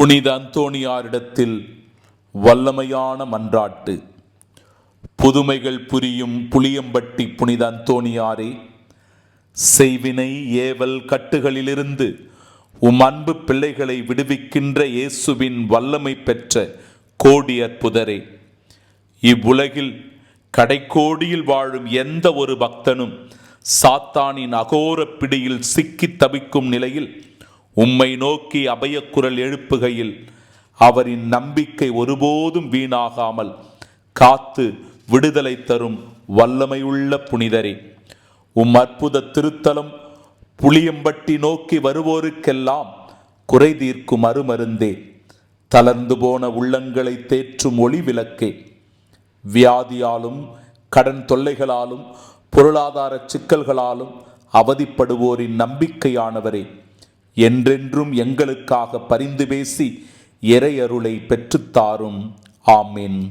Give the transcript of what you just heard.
புனித அந்தோணியாரிடத்தில் வல்லமையான மன்றாட்டு. புதுமைகள் புரியும் புளியம்பட்டி புனித அந்தோணியாரே செய்வினை ஏவல் கட்டுகளிலிருந்து உம் அன்பு பிள்ளைகளை விடுவிக்கின்ற இயேசுவின் வல்லமை பெற்ற கோடி அற்புதரே. இவ்வுலகில் கடைக்கோடியில் வாழும் எந்த ஒரு பக்தனும் சாத்தானின் அகோர பிடியில் சிக்கித் தவிக்கும் நிலையில் உம்மை நோக்கி அபயக்குரல் எழுப்புகையில் அவரின் நம்பிக்கை ஒருபோதும் வீணாகாமல் காத்து விடுதலை தரும் வல்லமையுள்ள புனிதரே. உம் அற்புத திருத்தலம் புளியம்பட்டி நோக்கி வருவோருக்கெல்லாம் குறை தீர்க்கும் அருமருந்தே. தளர்ந்து போன உள்ளங்களை தேற்றும் ஒளி விளக்கே. வியாதியாலும் கடன் தொல்லைகளாலும் பொருளாதார சிக்கல்களாலும் அவதிப்படுவோரின் நம்பிக்கையானவரே. என்றென்றும் எங்களுக்காக பரிந்து பேசி இறையருளை பெற்றுத்தாரும். ஆமீன்.